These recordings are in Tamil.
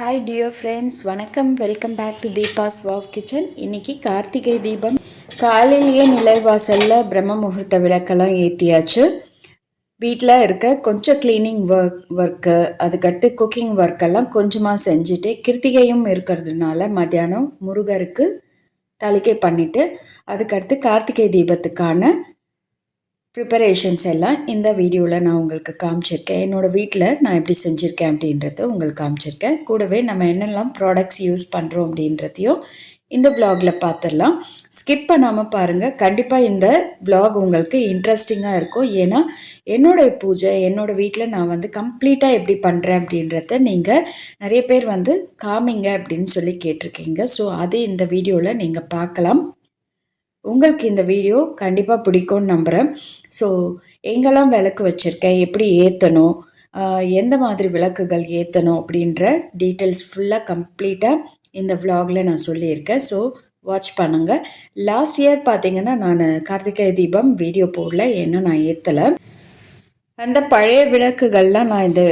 ஹாய் டியர் ஃப்ரெண்ட்ஸ் வணக்கம். Welcome back to Deepa's wow kitchen இன்னைக்கு கார்த்திகை தீபம். காலையிலேயே நிலைவாசலில் பிரம்ம முகூர்த்த விளக்கெல்லாம் ஏற்றியாச்சு வீட்டில் இருக்க கொஞ்சம் க்ளீனிங் ஒர்க் ஒர்க்கு அதுக்கடுத்து குக்கிங் ஒர்க்கெல்லாம் கொஞ்சமாக செஞ்சுட்டு கிருத்திகையும் இருக்கிறதுனால மத்தியானம் முருகருக்கு தலிக்கை பண்ணிவிட்டு அதுக்கடுத்து கார்த்திகை தீபத்துக்கான ப்ரிப்பரேஷன்ஸ் எல்லாம் இந்த வீடியோவில் நான் உங்களுக்கு காமிச்சிருக்கேன். என்னோடய வீட்டில் நான் எப்படி செஞ்சுருக்கேன் அப்படின்றத உங்களுக்கு காமிச்சிருக்கேன். கூடவே நம்ம என்னெல்லாம் ப்ராடக்ட்ஸ் யூஸ் பண்ணுறோம் அப்படின்றதையும் இந்த ப்ளாகில் பார்த்துடலாம் ஸ்கிப் பண்ணாமல் பாருங்கள் கண்டிப்பாக இந்த ப்ளாக் உங்களுக்கு இன்ட்ரெஸ்டிங்காக இருக்கும். ஏன்னா என்னோடய பூஜை என்னோடய வீட்டில் நான் வந்து கம்ப்ளீட்டாக எப்படி பண்ணுறேன் அப்படின்றத நீங்கள் நிறைய பேர் வந்து காமிங்க அப்படின்னு சொல்லி கேட்டிருக்கீங்க. ஸோ அது இந்த வீடியோவில் நீங்கள் பார்க்கலாம். உங்களுக்கு இந்த வீடியோ கண்டிப்பாக பிடிக்கும்னு நம்புகிறேன் ஸோ எங்கெல்லாம் விளக்கு வச்சுருக்கேன்? எப்படி ஏற்றணும் எந்த மாதிரி விளக்குகள் ஏற்றணும் அப்படின்ற டீட்டெயில்ஸ் ஃபுல்லாக கம்ப்ளீட்டாக இந்த விலாகில் நான் சொல்லியிருக்கேன். ஸோ வாட்ச் பண்ணுங்கள் லாஸ்ட் இயர் பார்த்தீங்கன்னா நான் கார்த்திகை தீபம் வீடியோ போடல. ஏன்னா நான் ஏற்றலை அந்த பழைய விளக்குகள்லாம் நான் இந்த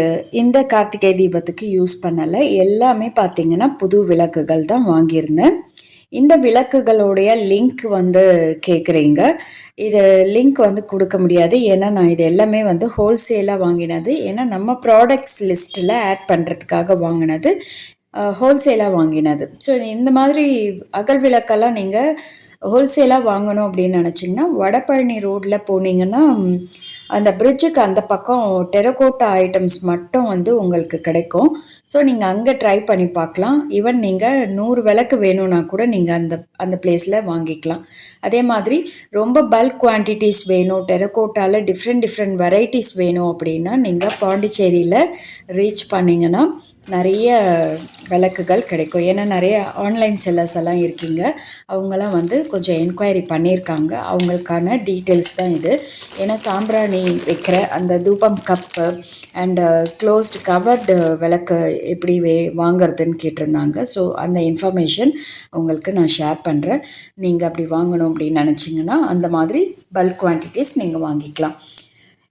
இந்த கார்த்திகை தீபத்துக்கு யூஸ் பண்ணலை. எல்லாமே பார்த்திங்கன்னா புது விளக்குகள் தான் வாங்கியிருந்தேன். இந்த விளக்குகளுடைய லிங்க் வந்து கேட்குறீங்க இது லிங்க் வந்து கொடுக்க முடியாது. ஏன்னா நான் இது எல்லாமே வந்து ஹோல்சேலாக வாங்கினது. ஏன்னா நம்ம ப்ராடக்ட்ஸ் லிஸ்ட்டில் ஆட் பண்ணுறதுக்காக வாங்கினது. ஹோல்சேலாக வாங்கினது. ஸோ இந்த மாதிரி அகல் விளக்கெல்லாம் நீங்கள் ஹோல்சேலாக வாங்கணும் அப்படின்னு நினச்சிங்கன்னா வடபழனி ரோட்டில் போனீங்கன்னா அந்த பிரிட்ஜுக்கு அந்த பக்கம் டெரகோட்டா ஐட்டம்ஸ் மட்டும் வந்து உங்களுக்கு கிடைக்கும். ஸோ நீங்கள் அங்கே ட்ரை பண்ணி பார்க்கலாம். ஈவன் நீங்கள் நூறு விளக்கு வேணும்னா கூட நீங்கள் அந்த அந்த பிளேஸில் வாங்கிக்கலாம். அதே மாதிரி ரொம்ப பல்க் குவான்டிட்டிஸ் வேணும் டெரகோட்டாவில் டிஃப்ரெண்ட் டிஃப்ரெண்ட் வெரைட்டிஸ் வேணும் அப்படின்னா நீங்கள் பாண்டிச்சேரியில் ரீச் பண்ணிங்கன்னா நிறைய விளக்குகள் கிடைக்கும். ஏன்னா நிறைய ஆன்லைன் செல்லர்ஸ் எல்லாம் இருக்கீங்க. அவங்களாம் வந்து கொஞ்சம் என்கொயரி பண்ணியிருக்காங்க. அவங்களுக்கான டீட்டெயில்ஸ் தான் இது. ஏன்னா சாம்பிராணி வைக்கிற அந்த தூபம் கப்பு அண்டு க்ளோஸ்டு கவர்டு விளக்கு எப்படி வே வாங்குறதுன்னு கேட்டிருந்தாங்க. ஸோ அந்த இன்ஃபர்மேஷன் உங்களுக்கு நான் ஷேர் பண்ணுறேன் நீங்கள் அப்படி வாங்கணும் அப்படின்னு நினச்சிங்கன்னா அந்த மாதிரி பல்க் குவான்டிட்டிஸ் நீங்கள் வாங்கிக்கலாம்.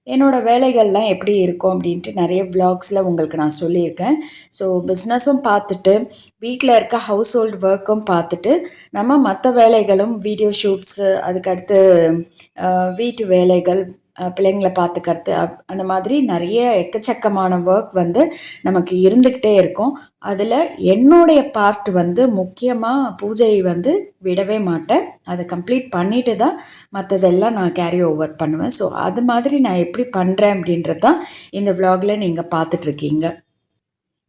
என்னோடய வேலைகள்லாம் எப்படி இருக்கும் அப்படின்ட்டு நிறைய வ்ளாக்ஸில் உங்களுக்கு நான் சொல்லியிருக்கேன். ஸோ பிஸ்னஸும் பார்த்துட்டு வீட்டில் இருக்க ஹவுஸ் ஹோல்டு ஒர்க்கும் பார்த்துட்டு நம்ம மற்ற வேலைகளும் வீடியோ ஷூட்ஸு அதுக்கடுத்து வீட்டு வேலைகள் பிள்ளைங்களை பார்த்துக்கிறது அப் அந்த மாதிரி நிறைய எக்கச்சக்கமான ஒர்க் வந்து நமக்கு இருந்துக்கிட்டே இருக்கும். அதில் என்னுடைய பார்ட் வந்து முக்கியமாக பூஜையை வந்து விடவே மாட்டேன். அதை கம்ப்ளீட் பண்ணிட்டு தான் மற்றதெல்லாம் நான் கேரி ஓவர் பண்ணுவேன். ஸோ அது மாதிரி நான் எப்படி பண்ணுறேன் அப்படின்றது தான் இந்த விலாகில் நீங்கள் பார்த்துட்ருக்கீங்க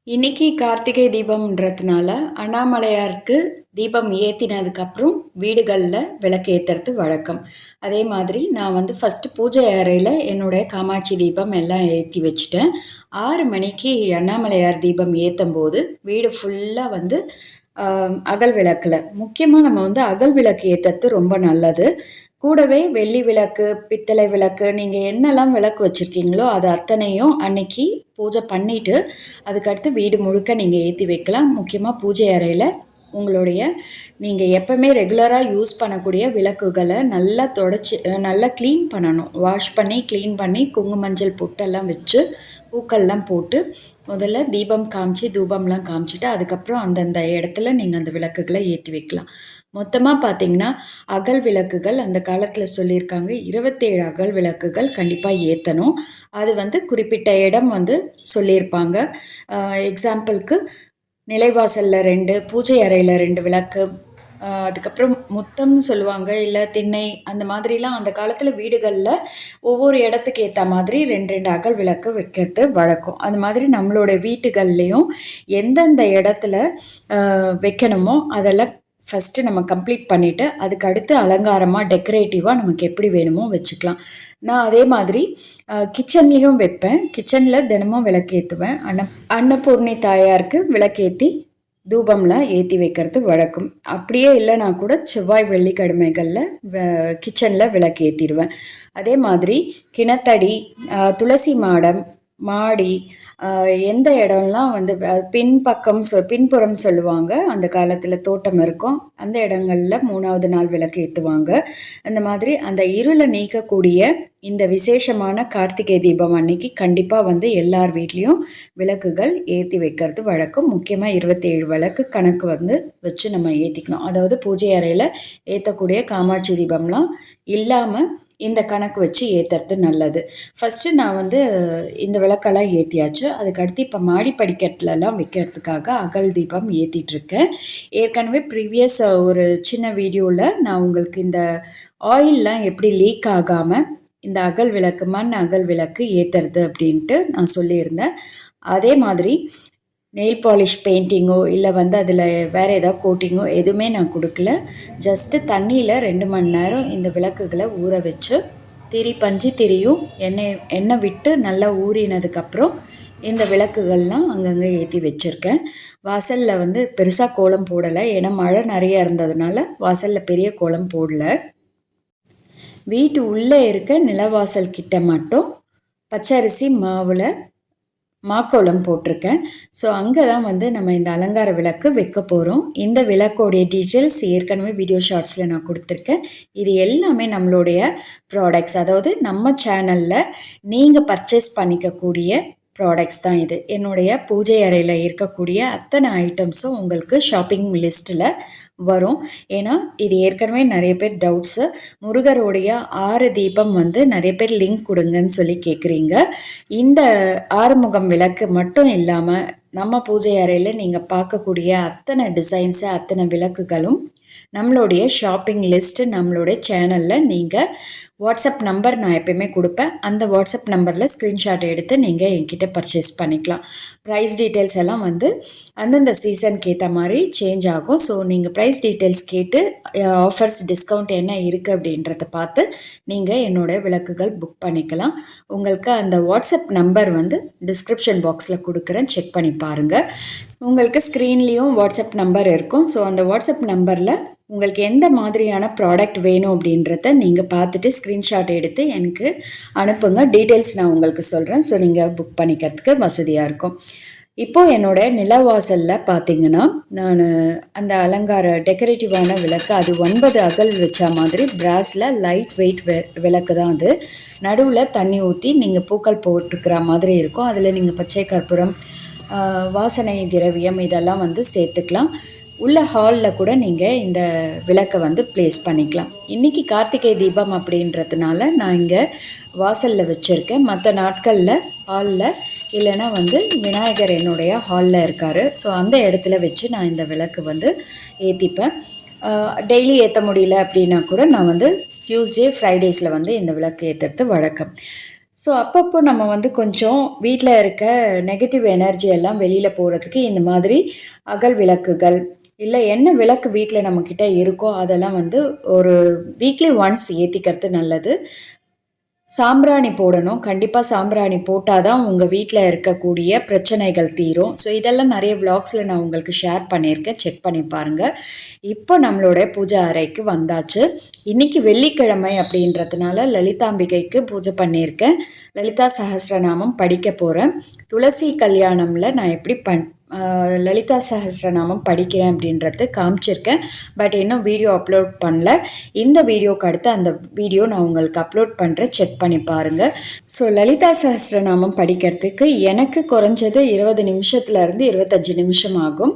இன்னைக்கு கார்த்திகை தீபம்ன்றதுனால அண்ணாமலையாருக்கு தீபம் ஏற்றினதுக்கப்புறம் வீடுகளில் விளக்கு ஏற்றுறது வழக்கம். அதே மாதிரி நான் வந்து ஃபஸ்ட்டு பூஜை அறையில் என்னுடைய காமாட்சி தீபம் எல்லாம் ஏற்றி வச்சுட்டேன். ஆறு மணிக்கு அண்ணாமலையார் தீபம் ஏற்றும் போது வீடு ஃபுல்லாக வந்து அகல் விளக்கில். முக்கியமாக நம்ம வந்து அகல் விளக்கு ஏற்றுறது ரொம்ப நல்லது. கூடவே வெள்ளி விளக்கு பித்தளை விளக்கு நீங்கள் என்னெல்லாம் விளக்கு வச்சுருக்கீங்களோ அது அத்தனையும் அன்னைக்கு பூஜை பண்ணிவிட்டு அதுக்கடுத்து வீடு முழுக்க நீங்கள் ஏற்றி வைக்கலாம். முக்கியமாக பூஜை அறையில் உங்களுடைய நீங்கள் எப்போவுமே ரெகுலராக யூஸ் பண்ணக்கூடிய விளக்குகளை நல்லா தொடச்சி நல்லா க்ளீன் பண்ணணும். வாஷ் பண்ணி க்ளீன் பண்ணி குங்குமஞ்சள் பொட்டெல்லாம் வச்சு பூக்கள்லாம் போட்டு முதல்ல தீபம் காமிச்சு தூபம்லாம் காமிச்சிட்டு அதுக்கப்புறம் அந்தந்த இடத்துல நீங்கள் அந்த விளக்குகளை ஏற்றி வைக்கலாம். மொத்தமாக பார்த்தீங்கன்னா அகல் விளக்குகள் அந்த காலத்தில் சொல்லியிருக்காங்க. இருபத்தேழு அகல் விளக்குகள் கண்டிப்பாக ஏற்றணும் அது வந்து குறிப்பிட்ட இடம் வந்து சொல்லியிருப்பாங்க. எக்ஸாம்பிளுக்கு நிலைவாசலில் ரெண்டு பூஜை அறையில் ரெண்டு விளக்கு. அதுக்கப்புறம் முத்தம்னு சொல்லுவாங்க இல்லை திண்ணை அந்த மாதிரிலாம் அந்த காலத்தில் வீடுகளில் ஒவ்வொரு இடத்துக்கு ஏற்ற மாதிரி ரெண்டு ரெண்டு அகல் விளக்கு வைக்கிறது வழக்கம். அது மாதிரி நம்மளோட வீட்டுகள்லேயும் எந்தெந்த இடத்துல வைக்கணுமோ அதெல்லாம் ஃபஸ்ட்டு நம்ம கம்ப்ளீட் பண்ணிவிட்டு அதுக்கு அடுத்து அலங்காரமாக டெக்கரேட்டிவாக நமக்கு எப்படி வேணுமோ வச்சுக்கலாம். நான் அதே மாதிரி கிச்சன்லேயும் வைப்பேன். கிச்சனில் தினமும் விளக்கேற்றுவேன் அன்ன அன்னபூர்ணி தாயாருக்கு விளக்கேற்றி தூபம்லாம் ஏற்றி வைக்கிறது வழக்கம். அப்படியே இல்லைனா கூட செவ்வாய் வெள்ளிக்கிழமைகளில் கிச்சனில் விளக்கு ஏற்றிடுவேன் அதே மாதிரி கிணத்தடி துளசி மாடம் மாடி எந்த இடம்லாம் வந்து பின்பக்கம் சொ பின்புறம் சொல்லுவாங்க. அந்த காலத்தில் தோட்டம் இருக்கும். அந்த இடங்களில் மூணாவது நாள் விளக்கு ஏற்றுவாங்க அந்த மாதிரி அந்த இருளை நீக்கக்கூடிய இந்த விசேஷமான கார்த்திகை தீபம் அன்னைக்கு கண்டிப்பாக வந்து எல்லார் வீட்லேயும் விளக்குகள் ஏற்றி வைக்கிறது வழக்கம். முக்கியமாக இருபத்தேழு விளக்கு கணக்கு வந்து வச்சு நம்ம ஏற்றிக்கணும் அதாவது பூஜை அறையில் ஏற்றக்கூடிய காமாட்சி தீபம்லாம் இல்லாமல் இந்த கணக்கு வச்சு ஏற்றுறது நல்லது. ஃபஸ்ட்டு நான் வந்து இந்த விளக்கெல்லாம் ஏற்றியாச்சு அதுக்கடுத்து இப்போ மாடி படிக்கட்டுலலாம் வைக்கிறதுக்காக அகல் தீபம் ஏற்றிட்டுருக்கேன் ஏற்கனவே ப்ரீவியஸ் ஒரு சின்ன வீடியோவில் நான் உங்களுக்கு இந்த ஆயிலெலாம் எப்படி லீக் ஆகாமல் இந்த அகல் விளக்கு மண் அகல் விளக்கு ஏற்றுறது அப்படின்ட்டு நான் சொல்லியிருந்தேன். அதே மாதிரி நெயில் பாலிஷ் பெயிண்டிங்கோ இல்லை வந்து அதில் வேறு ஏதாவது கோட்டிங்கோ எதுவுமே நான் கொடுக்கல. ஜஸ்ட்டு தண்ணியில் ரெண்டு மணி நேரம் இந்த விளக்குகளை ஊற வச்சு திரி பஞ்சு திரியும் எண்ணெய் எண்ணெய் விட்டு நல்லா ஊறினதுக்கப்புறம் இந்த விளக்குகள்லாம் அங்கங்கே ஏற்றி வச்சுருக்கேன். வாசலில் வந்து பெருசாக கோலம் போடலை. ஏன்னா மழை நிறையா இருந்ததுனால வாசலில் பெரிய கோலம் போடல. வீட்டு உள்ளே இருக்க நிலவாசல் கிட்ட மட்டும் பச்சரிசி மாவில் மாக்கோளம் போட்டிருக்கேன். ஸோ அங்கே தான் வந்து நம்ம இந்த அலங்கார விளக்கு வைக்க போகிறோம் இந்த விளக்கோடைய டீட்டெயில்ஸ் ஏற்கனவே வீடியோ ஷார்ட்ஸில் நான் கொடுத்துருக்கேன். இது எல்லாமே நம்மளுடைய ப்ராடக்ட்ஸ் அதாவது நம்ம சேனலில் நீங்கள் பர்ச்சேஸ் பண்ணிக்கக்கூடிய ப்ராடக்ட்ஸ் தான் இது. என்னுடைய பூஜை அறையில் இருக்கக்கூடிய அத்தனை ஐட்டம்ஸும் உங்களுக்கு ஷாப்பிங் லிஸ்ட்டில் வரும். ஏன்னா இது ஏற்கனவே நிறைய பேர் டவுட்ஸு முருகருடைய ஆறு தீபம் வந்து நிறைய பேர் லிங்க் கொடுங்கன்னு சொல்லி கேட்குறீங்க இந்த ஆறுமுகம் விளக்கு மட்டும் இல்லாமல் நம்ம பூஜை அறையில் நீங்கள் பார்க்கக்கூடிய அத்தனை டிசைன்ஸு அத்தனை விளக்குகளும் நம்மளுடைய ஷாப்பிங் லிஸ்ட்டு நம்மளுடைய சேனலில் நீங்கள் வாட்ஸ்அப் நம்பர் நான் எப்பயுமே கொடுப்பேன். அந்த வாட்ஸ்அப் நம்பரில் ஸ்க்ரீன்ஷாட் எடுத்து நீங்கள் என்கிட்ட பர்ச்சேஸ் பண்ணிக்கலாம். ப்ரைஸ் டீட்டெயில்ஸ் எல்லாம் வந்து அந்தந்த சீசனுக்கு ஏற்ற மாதிரி சேஞ்ச் ஆகும். ஸோ நீங்கள் ப்ரைஸ் டீட்டெயில்ஸ் கேட்டு ஆஃபர்ஸ் டிஸ்கவுண்ட் என்ன இருக்குது அப்படின்றத பார்த்து நீங்கள் என்னோடய விளக்குகள் புக் பண்ணிக்கலாம். உங்களுக்கு அந்த வாட்ஸ்அப் நம்பர் வந்து டிஸ்கிரிப்ஷன் பாக்ஸில் கொடுக்குறேன். செக் பண்ணி பாருங்கள் உங்களுக்கு ஸ்க்ரீன்லேயும் வாட்ஸ்அப் நம்பர் இருக்கும். ஸோ அந்த வாட்ஸ்அப் நம்பரில் உங்களுக்கு எந்த மாதிரியான ப்ராடக்ட் வேணும் அப்படின்றத நீங்கள் பார்த்துட்டு ஸ்க்ரீன்ஷாட் எடுத்து எனக்கு அனுப்புங்க. டீட்டெயில்ஸ் நான் உங்களுக்கு சொல்கிறேன் ஸோ நீங்கள் புக் பண்ணிக்கிறதுக்கு வசதியாக இருக்கும். இப்போது என்னோட நிலவாசலில் பார்த்தீங்கன்னா நான் அந்த அலங்கார டெக்கரேட்டிவான விளக்கு அது ஒன்பது அகல் வச்ச மாதிரி பிராஸில் லைட் வெயிட் வெ விளக்கு தான் அது. நடுவில் தண்ணி ஊற்றி நீங்கள் பூக்கள் போட்டுக்கிற மாதிரி இருக்கும். அதில் நீங்கள் பச்சை கற்பூரம் வாசனை திரவியம் இதெல்லாம் வந்து சேர்த்துக்கலாம். உள்ள ஹாலில் கூட நீங்கள் இந்த விளக்கை வந்து ப்ளேஸ் பண்ணிக்கலாம். இன்றைக்கி கார்த்திகை தீபம் அப்படின்றதுனால நான் இங்கே வாசலில் வச்சுருக்கேன். மற்ற நாட்களில் ஹாலில் இல்லைன்னா வந்து விநாயகர் என்னுடைய ஹாலில் இருக்கார். ஸோ அந்த இடத்துல வச்சு நான் இந்த விளக்கு வந்து ஏற்றிப்பேன் டெய்லி ஏற்ற முடியல அப்படின்னா கூட நான் வந்து டியூஸ்டே ஃப்ரைடேஸில் வந்து இந்த விளக்கு ஏற்றுறது வழக்கம். ஸோ அப்பப்போ நம்ம வந்து கொஞ்சம் வீட்டில் இருக்க நெகட்டிவ் எனர்ஜி எல்லாம் வெளியில் போகிறதுக்கு இந்த மாதிரி அகல் விளக்குகள் இல்லை என்ன விளக்கு வீட்டில் நம்மக்கிட்ட இருக்கோ அதெல்லாம் வந்து ஒரு வீக்லி ஒன்ஸ் ஏற்றிக்கிறது நல்லது. சாம்பிராணி போடணும். கண்டிப்பாக சாம்பிராணி போட்டால் தான் உங்கள் வீட்டில் இருக்கக்கூடிய பிரச்சனைகள் தீரும். ஸோ இதெல்லாம் நிறைய விளாக்ஸில் நான் உங்களுக்கு ஷேர் பண்ணியிருக்கேன். செக் பண்ணி பாருங்கள் இப்போ நம்மளோட பூஜை அறைக்கு வந்தாச்சு. இன்றைக்கி வெள்ளிக்கிழமை அப்படின்றதுனால லலிதாம்பிகைக்கு பூஜை பண்ணியிருக்கேன். லலிதா சஹஸ்ரநாமம் படிக்க போகிறேன் துளசி கல்யாணமில் நான் எப்படி பண் லலிதா சஹஸ்ரநாமம் படிக்கிறேன் அப்படின்றது காமிச்சிருக்கேன். பட் இன்னும் வீடியோ அப்லோட் பண்ணல. இந்த வீடியோக்கு அடுத்து அந்த வீடியோ நான் உங்களுக்கு அப்லோட் பண்ணுறேன் செக் பண்ணி பாருங்கள் ஸோ லலிதா சஹஸ்ரநாமம் படிக்கிறதுக்கு எனக்கு குறைஞ்சது இருபது நிமிஷத்துலேருந்து இருபத்தஞ்சி நிமிஷம் ஆகும்.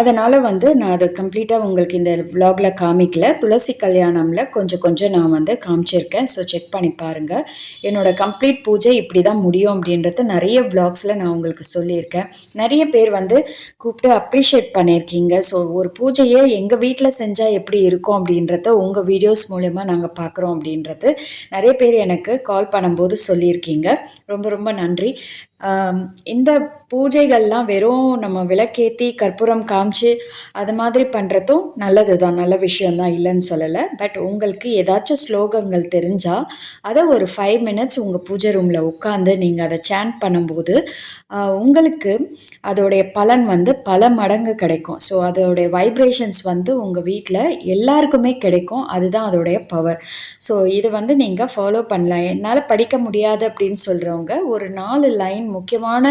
அதனால் வந்து நான் அதை கம்ப்ளீட்டாக உங்களுக்கு இந்த விலாகில் காமிக்கல. துளசி கல்யாணமில் கொஞ்சம் கொஞ்சம் நான் வந்து காமிச்சிருக்கேன். ஸோ செக் பண்ணி பாருங்கள் என்னோடய கம்ப்ளீட் பூஜை இப்படி தான் முடியும் அப்படின்றது நிறைய விலாக்ஸில் நான் உங்களுக்கு சொல்லியிருக்கேன். நிறைய பேர் வந்து கூப்பிட்டு அப்ரிஷியேட் பண்ணியிருக்கீங்க. ஸோ ஒரு பூஜையை எங்கள் வீட்டில் செஞ்சால் எப்படி இருக்கும் அப்படின்றத உங்கள் வீடியோஸ் மூலயமா நாங்கள் பார்க்குறோம் அப்படின்றது நிறைய பேர் எனக்கு கால் பண்ணும்போது சொல்லியிருக்கீங்க. ரொம்ப ரொம்ப நன்றி. இந்த பூஜைகள்லாம் வெறும் நம்ம விளக்கேற்றி கற்பூரம் காமிச்சு அது மாதிரி பண்ணுறதும் நல்லது தான் நல்ல விஷயந்தான் இல்லைன்னு சொல்லலை. பட் உங்களுக்கு ஏதாச்சும் ஸ்லோகங்கள் தெரிஞ்சால் அதை ஒரு ஃபைவ் மினிட்ஸ் உங்கள் பூஜை ரூமில் உட்காந்து நீங்கள் அதை சேன் பண்ணும்போது உங்களுக்கு அதோடைய பலன் வந்து பல மடங்கு கிடைக்கும். ஸோ அதோடைய வைப்ரேஷன்ஸ் வந்து உங்கள் வீட்டில் எல்லாருக்குமே கிடைக்கும். அதுதான் அதோடைய பவர் ஸோ இதை வந்து நீங்கள் ஃபாலோ பண்ணலாம். என்னால் படிக்க முடியாது அப்படின்னு சொல்கிறவங்க ஒரு நாலு லைன் லைன் முக்கியமான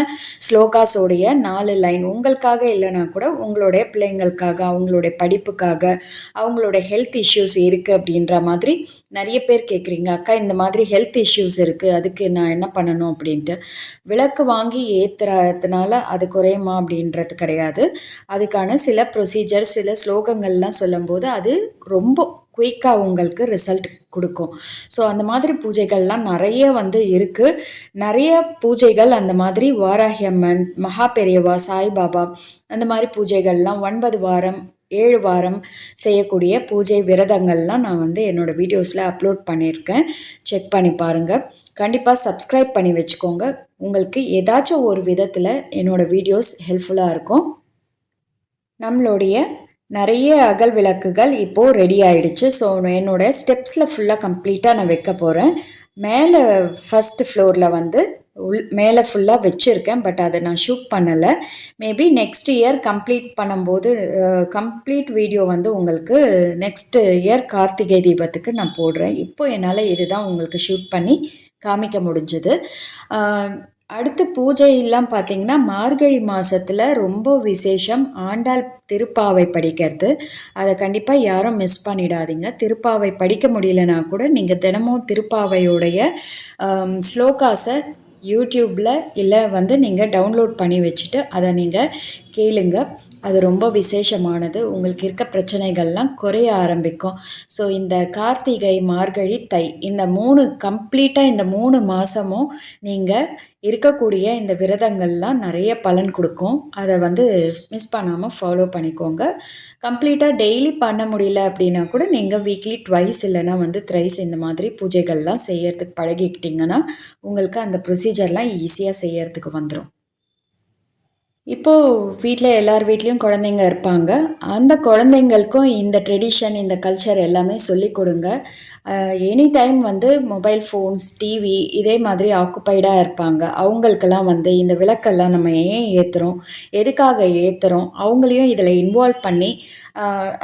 ஸ்லோகாஸோடைய நாலு லைன் உங்களுக்காக இல்லைனா கூட உங்களுடைய பிள்ளைங்களுக்காக அவங்களுடைய படிப்புக்காக அவங்களோட ஹெல்த் இஷ்யூஸ் இருக்குது அப்படின்ற மாதிரி நிறைய பேர் கேட்குறீங்க அக்கா இந்த மாதிரி ஹெல்த் இஷ்யூஸ் இருக்குது அதுக்கு நான் என்ன பண்ணணும்? அப்படின்ட்டு. விளக்கு வாங்கி ஏற்றுறதுனால அது குறையுமா அப்படின்றது கிடையாது. அதுக்கான சில ப்ரொசீஜர் சில ஸ்லோகங்கள்லாம் சொல்லும்போது அது ரொம்ப குயிக்காக உங்களுக்கு ரிசல்ட் கொடுக்கும். ஸோ அந்த மாதிரி பூஜைகள்லாம் நிறைய வந்து இருக்குது நிறைய பூஜைகள் அந்த மாதிரி வாராகி அம்மன் மகா பெரியவா சாய்பாபா அந்த மாதிரி பூஜைகள்லாம் ஒன்பது வாரம் ஏழு வாரம் செய்யக்கூடிய பூஜை விரதங்கள்லாம் நான் வந்து என்னோடய வீடியோஸில் அப்லோட் பண்ணியிருக்கேன். செக் பண்ணி பாருங்கள் கண்டிப்பாக சப்ஸ்கிரைப் பண்ணி வச்சுக்கோங்க. உங்களுக்கு ஏதாச்சும் ஒரு விதத்தில் என்னோடய வீடியோஸ் ஹெல்ப்ஃபுல்லாக இருக்கும். நம்மளுடைய நிறைய அகல் விளக்குகள் இப்போது ரெடி ஆகிடுச்சு ஸோ என்னோடய ஸ்டெப்ஸில் ஃபுல்லாக கம்ப்ளீட்டாக நான் வைக்க போகிறேன் மேலே ஃபஸ்ட்டு ஃப்ளோரில் வந்து உள் மேலே ஃபுல்லாக வச்சுருக்கேன். பட் அதை நான் ஷூட் பண்ணலை. மேபி நெக்ஸ்ட் இயர் கம்ப்ளீட் பண்ணும்போது கம்ப்ளீட் வீடியோ வந்து உங்களுக்கு நெக்ஸ்ட் இயர் கார்த்திகை தீபத்துக்கு நான் போடுறேன். இப்போ என்னால் இதுதான் உங்களுக்கு ஷூட் பண்ணி காமிக்க முடிஞ்சுது. அடுத்து பூஜையெல்லாம் பார்த்திங்கன்னா மார்கழி மாதத்தில் ரொம்ப விசேஷம். ஆண்டாள் திருப்பாவை படிக்கிறது. அதை கண்டிப்பாக யாரும் மிஸ் பண்ணிடாதீங்க. திருப்பாவை படிக்க முடியலனா கூட நீங்கள் தினமும் திருப்பாவையுடைய ஸ்லோகாஸை யூடியூப்பில் இல்லை வந்து நீங்கள் டவுன்லோட் பண்ணி வச்சுட்டு அதை நீங்கள் கேளுங்க. அது ரொம்ப விசேஷமானது. உங்களுக்கு இருக்க பிரச்சனைகள்லாம் குறைய ஆரம்பிக்கும். ஸோ இந்த கார்த்திகை மார்கழி தை இந்த மூணு கம்ப்ளீட்டாக இந்த மூணு மாதமும் நீங்கள் இருக்கக்கூடிய இந்த விரதங்கள்லாம் நிறைய பலன் கொடுக்கும். அதை வந்து மிஸ் பண்ணாமல் ஃபாலோ பண்ணிக்கோங்க. கம்ப்ளீட்டாக டெய்லி பண்ண முடியல அப்படின்னா கூட நீங்கள் வீக்லி ட்வைஸ் இல்லைனா வந்து த்ரைஸ் இந்த மாதிரி பூஜைகள்லாம் செய்யறதுக்கு பழகிக்கிட்டிங்கன்னா உங்களுக்கு அந்த ப்ரொசீஜர்லாம் ஈஸியாக செய்யறதுக்கு வந்துடும் இப்போது வீட்டில் எல்லார் வீட்லேயும் குழந்தைங்க இருப்பாங்க. அந்த குழந்தைங்களுக்கும் இந்த ட்ரெடிஷன் இந்த கல்ச்சர் எல்லாமே சொல்லிக் கொடுங்க. எனி டைம் வந்து மொபைல் ஃபோன்ஸ் டிவி இதே மாதிரி ஆக்குப்பைடாக இருப்பாங்க. அவங்களுக்கெல்லாம் வந்து இந்த விளக்கெல்லாம் நம்ம ஏன் ஏற்றுறோம் எதுக்காக ஏற்றுறோம் அவங்களையும் இதில் இன்வால்வ் பண்ணி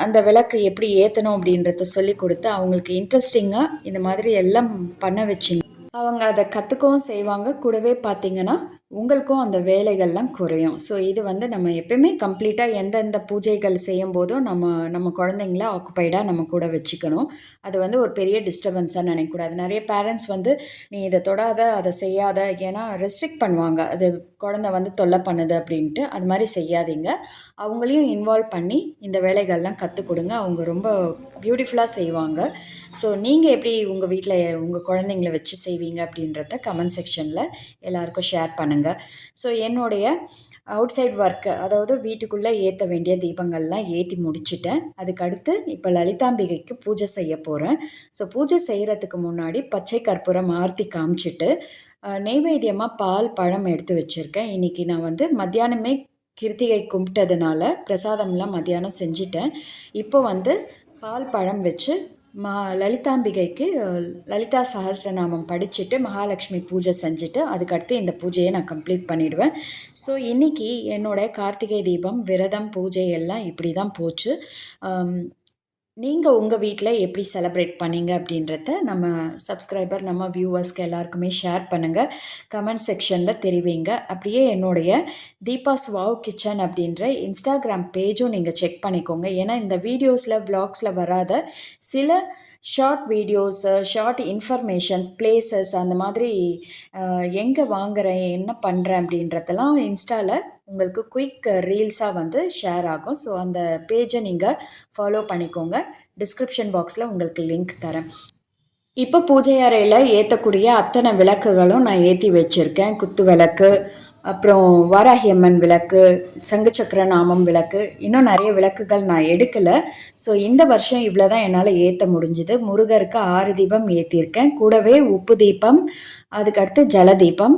அந்த விளக்கு எப்படி ஏற்றணும் அப்படின்றத சொல்லி கொடுத்து அவங்களுக்கு இன்ட்ரெஸ்டிங்காக இந்த மாதிரி எல்லாம் பண்ண வச்சுங்க. அவங்க அதை கற்றுக்கவும் செய்வாங்க. கூடவே பார்த்திங்கன்னா உங்களுக்கும் அந்த வேலைகள்லாம் குறையும். ஸோ இது வந்து நம்ம எப்பயுமே கம்ப்ளீட்டாக எந்தெந்த பூஜைகள் செய்யும் போதும் நம்ம நம்ம குழந்தைங்கள ஆக்குப்பைடாக நம்ம கூட வச்சுக்கணும். அது வந்து ஒரு பெரிய டிஸ்டர்பன்ஸாக நினைக்கக்கூடாது. நிறைய பேரண்ட்ஸ் வந்து நீ இதை தொடாத அதை செய்யாத. ஏன்னா ரெஸ்ட்ரிக்ட் பண்ணுவாங்க. அது குழந்த வந்து தொல்லை பண்ணுது அப்படின்ட்டு அது மாதிரி செய்யாதீங்க. அவங்களையும் இன்வால்வ் பண்ணி இந்த வேலைகள்லாம் கற்றுக் கொடுங்க அவங்க ரொம்ப பியூட்டிஃபுல்லாக செய்வாங்க. ஸோ நீங்கள் எப்படி உங்கள் வீட்டில் உங்கள் குழந்தைங்கள வச்சு செய்வீங்க அப்படின்றத கமெண்ட் செக்ஷனில் எல்லாருக்கும் ஷேர் பண்ணுங்கள் பண்ணுங்கள் ஸோ என்னுடைய அவுட் சைட் ஒர்க்கு அதாவது வீட்டுக்குள்ளே ஏற்ற வேண்டிய தீபங்கள்லாம் ஏற்றி முடிச்சிட்டேன். அதுக்கடுத்து இப்போ லலிதாம்பிகைக்கு பூஜை செய்ய போகிறேன் ஸோ பூஜை செய்கிறதுக்கு முன்னாடி பச்சை கற்பூரம் ஆர்த்தி காமிச்சிட்டு நெய்வேத்தியமாக பால் பழம் எடுத்து வச்சுருக்கேன். இன்றைக்கி நான் வந்து மத்தியானமே கிருத்திகை கும்பிட்டதுனால பிரசாதம்லாம் மத்தியானம் செஞ்சுட்டேன். இப்போ வந்து பால் பழம் வச்சு மா லலிதாம்பிகைக்கு லலிதா சஹஸ்ரநாமம் படிச்சுட்டு மகாலட்சுமி பூஜை செஞ்சுட்டு அதுக்கடுத்து இந்த பூஜையை நான் கம்ப்ளீட் பண்ணிவிடுவேன் ஸோ இன்றைக்கி என்னோடய கார்த்திகை தீபம் விரதம் பூஜை எல்லாம் இப்படி தான் போச்சு நீங்கள் உங்கள் வீட்டில் எப்படி செலப்ரேட் பண்ணீங்க அப்படின்றத நம்ம சப்ஸ்கிரைபர் நம்ம வியூவர்ஸ்க்கு எல்லாருக்குமே ஷேர் பண்ணுங்கள் கமெண்ட் செக்ஷனில் தெரிவிங்க. அப்படியே என்னுடைய தீபாஸ் வாவ் கிச்சன் அப்படின்ற இன்ஸ்டாகிராம் பேஜும் நீங்கள் செக் பண்ணிக்கோங்க. ஏன்னா இந்த வீடியோஸில் வ்ளாக்ஸில் வராத சில short videos short informations places அந்த மாதிரி uh, எங்கே வாங்குகிறேன் என்ன பண்ணுறேன் அப்படின்றதெல்லாம் இன்ஸ்டாவில் உங்களுக்கு குயிக் ரீல்ஸாக வந்து ஷேர் ஆகும். ஸோ அந்த பேஜை நீங்கள் ஃபாலோ பண்ணிக்கோங்க. டிஸ்கிரிப்ஷன் பாக்ஸில் உங்களுக்கு லிங்க் தரேன். இப்போ பூஜை அறையில் ஏற்றக்கூடிய அத்தனை விளக்குகளும் நான் ஏற்றி வச்சுருக்கேன். குத்து விளக்கு அப்புறம் வாராகி அம்மன் விளக்கு சங்கச்சக்கர நாமம் விளக்கு இன்னும் நிறைய விளக்குகள் நான் எடுக்கலை. ஸோ இந்த வருஷம் இவ்வளோ தான் என்னால் ஏற்ற முடிஞ்சுது. முருகருக்கு ஆறு தீபம் ஏற்றிருக்கேன் கூடவே உப்பு தீபம் அதுக்கடுத்து ஜலதீபம்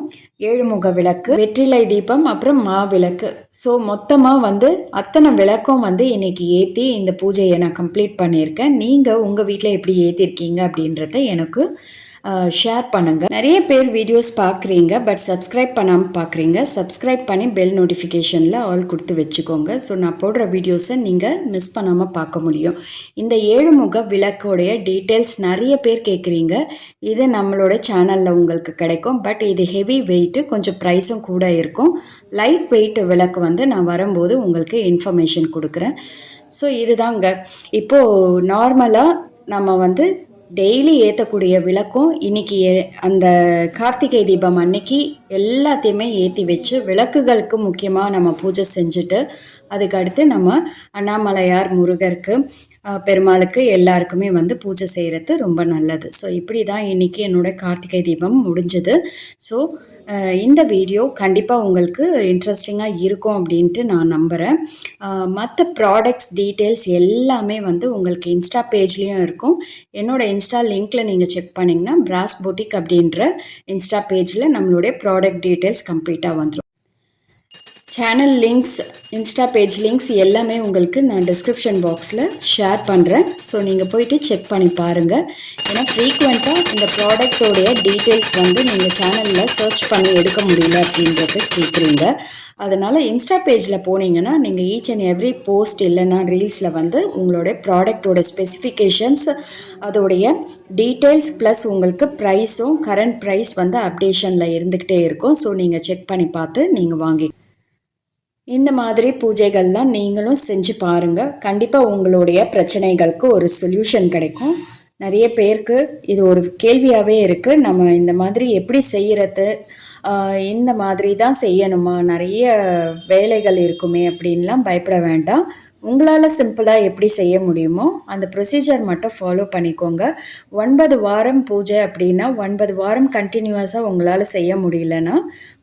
ஏழுமுக விளக்கு வெற்றிலை தீபம் அப்புறம் மா விளக்கு. ஸோ மொத்தமாக வந்து அத்தனை விளக்கும் வந்து இன்றைக்கி ஏற்றி இந்த பூஜையை நான் கம்ப்ளீட் பண்ணியிருக்கேன். நீங்கள் உங்கள் வீட்டில் எப்படி ஏற்றிருக்கீங்க அப்படின்றத எனக்கு ஷேர் பண்ணுங்கள் நிறைய பேர் வீடியோஸ் பார்க்குறீங்க பட் சப்ஸ்கிரைப் பண்ணாமல் பார்க்குறீங்க சப்ஸ்கிரைப் பண்ணி பெல் நோட்டிஃபிகேஷனில் ஆல் கொடுத்து வச்சுக்கோங்க. ஸோ நான் போடுற வீடியோஸை நீங்கள் மிஸ் பண்ணாமல் பார்க்க முடியும். இந்த ஏழு முக விளக்கோடைய டீட்டெயில்ஸ் நிறைய பேர் கேட்குறீங்க. இது நம்மளோட சேனலில் உங்களுக்கு கிடைக்கும். பட் இது ஹெவி வெயிட்டு கொஞ்சம் ப்ரைஸும் கூட இருக்கும். லைட் வெயிட் விளக்கு வந்து நான் வரும்போது உங்களுக்கு இன்ஃபர்மேஷன் கொடுக்குறேன். ஸோ இதுதாங்க. இப்போது நார்மலாக நம்ம வந்து டெய்லி ஏற்றக்கூடிய விளக்கும் இன்னைக்கு அந்த கார்த்திகை தீபம் அன்னைக்கு எல்லாத்தையுமே ஏற்றி வச்சு விளக்குகளுக்கு முக்கியமாக நம்ம பூஜை செஞ்சுட்டு அதுக்கு அடுத்து நம்ம அண்ணாமலையார் முருகருக்கு பெருமாளுக்கு எல்லாருக்குமே வந்து பூஜை செய்கிறது ரொம்ப நல்லது. ஸோ இப்படி தான் இன்றைக்கி என்னோட கார்த்திகை தீபம் முடிஞ்சது. ஸோ இந்த வீடியோ கண்டிப்பாக உங்களுக்கு இன்ட்ரெஸ்டிங்காக இருக்கும் அப்படின்ட்டு நான் நம்புகிறேன் மற்ற ப்ராடக்ட்ஸ் டீட்டெயில்ஸ் எல்லாமே வந்து உங்களுக்கு இன்ஸ்டா பேஜ்லேயும் இருக்கும். என்னோட இன்ஸ்டா லிங்க்கில் நீங்கள் செக் பண்ணிங்கன்னா பிராஸ் பொட்டிக் அப்படின்ற இன்ஸ்டா பேஜில் நம்மளுடைய ப்ராடக்ட் டீட்டெயில்ஸ் கம்ப்ளீட்டாக வந்துடும் channel links Insta page links எல்லாமே உங்களுக்கு நான் டிஸ்கிரிப்ஷன் பாக்ஸில் ஷேர் பண்ணுறேன் ஸோ நீங்கள் போயிட்டு செக் பண்ணி பாருங்கள் ஏன்னா ஃப்ரீக்வெண்ட்டாக இந்த ப்ராடக்டோடைய டீட்டெயில்ஸ் வந்து நீங்கள் சேனலில் சர்ச் பண்ணி எடுக்க முடியல அப்படின்றது கேட்குறீங்க அதனால் இன்ஸ்டா பேஜில் போனீங்கன்னா நீங்கள் ஈச் அண்ட் எவ்ரி போஸ்ட் இல்லைன்னா ரீல்ஸில் வந்து உங்களுடைய ப்ராடக்டோட ஸ்பெசிஃபிகேஷன்ஸ் அதோடைய டீட்டெயில்ஸ் ப்ளஸ் உங்களுக்கு ப்ரைஸும் கரண்ட் ப்ரைஸ் வந்து அப்டேஷனில் இருந்துக்கிட்டே இருக்கும். ஸோ நீங்கள் செக் பண்ணி பார்த்து நீங்கள் வாங்கி இந்த மாதிரி பூஜைகள்லாம் நீங்களும் செஞ்சு பாருங்கள் கண்டிப்பாக உங்களுடைய பிரச்சனைகளுக்கு ஒரு சொல்யூஷன் கிடைக்கும். நிறைய பேருக்கு இது ஒரு கேள்வியாகவே இருக்குது நம்ம இந்த மாதிரி எப்படி செய்கிறது இந்த மாதிரி தான் செய்யணுமா? நிறைய வேலைகள் இருக்குமே அப்படின்லாம் பயப்பட வேண்டாம். உங்களால் சிம்பிளாக எப்படி செய்ய முடியுமோ அந்த ப்ரொசீஜர் மட்டும் ஃபாலோ பண்ணிக்கோங்க. ஒன்பது வாரம் பூஜை அப்படின்னா ஒன்பது வாரம் கண்டினியூஸாக உங்களால் செய்ய முடியலன்னா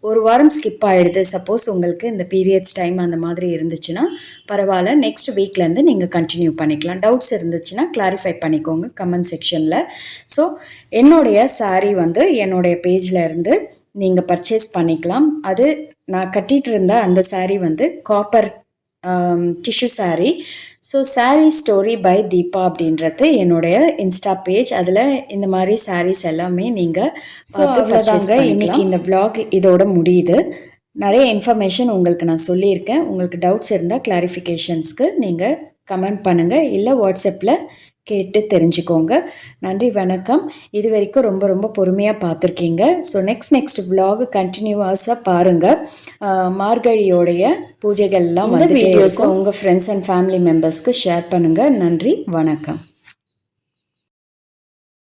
ஒரு வாரம் ஸ்கிப் ஆகிடுது சப்போஸ் உங்களுக்கு இந்த பீரியட்ஸ் டைம் அந்த மாதிரி இருந்துச்சுன்னா பரவாயில்ல நெக்ஸ்ட் வீக்லேருந்து நீங்கள் கண்டினியூ பண்ணிக்கலாம். டவுட்ஸ் இருந்துச்சுன்னா கிளாரிஃபை பண்ணிக்கோங்க கமெண்ட் செக்ஷனில் ஸோ என்னுடைய சாரீ வந்து என்னுடைய பேஜில் இருந்து நீங்கள் பர்ச்சேஸ் பண்ணிக்கலாம். அது நான் கட்டிகிட்டு இருந்த அந்த saree வந்து copper tissue saree. So saree story by Deepa அப்படின்றது என்னுடைய இன்ஸ்டா பேஜ் அதில் இந்த மாதிரி sarees எல்லாமே நீங்கள் ஸோ அவ்வளோதாங்க. இன்னைக்கு இந்த vlog இதோட முடியுது. நிறைய இன்ஃபர்மேஷன் உங்களுக்கு நான் சொல்லியிருக்கேன். உங்களுக்கு டவுட்ஸ் இருந்தால் கிளாரிஃபிகேஷன்ஸ்க்கு நீங்கள் கமெண்ட் பண்ணுங்கள் இல்லை வாட்ஸ்அப்பில் கேட்டு தெரிஞ்சுக்கோங்க. நன்றி வணக்கம். இது வரைக்கும் ரொம்ப ரொம்ப பொறுமையாக பார்த்துருக்கீங்க. ஸோ நெக்ஸ்ட் நெக்ஸ்ட் vlog கண்டினியூவாஸாக பாருங்கள் மார்கழியோடைய பூஜைகள்லாம் வந்து வீடியோஸை உங்கள் ஃப்ரெண்ட்ஸ் அண்ட் ஃபேமிலி மெம்பர்ஸ்க்கு ஷேர் பண்ணுங்கள் நன்றி வணக்கம்.